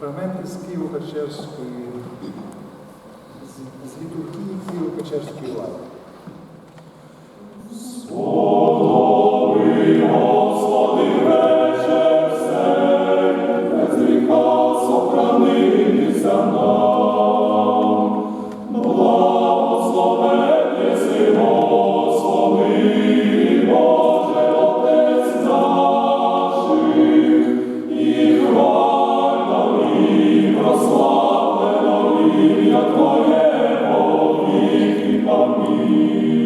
фрагменти з Києво-Печерської, з, літургії Києво-Печерської лаври. on me.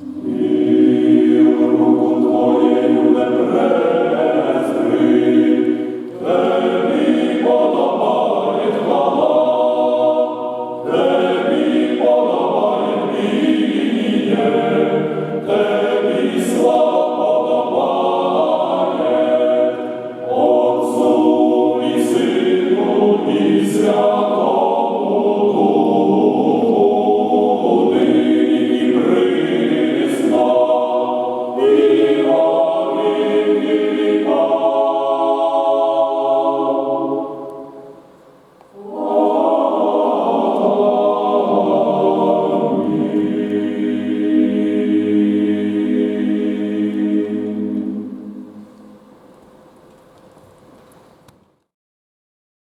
Amen.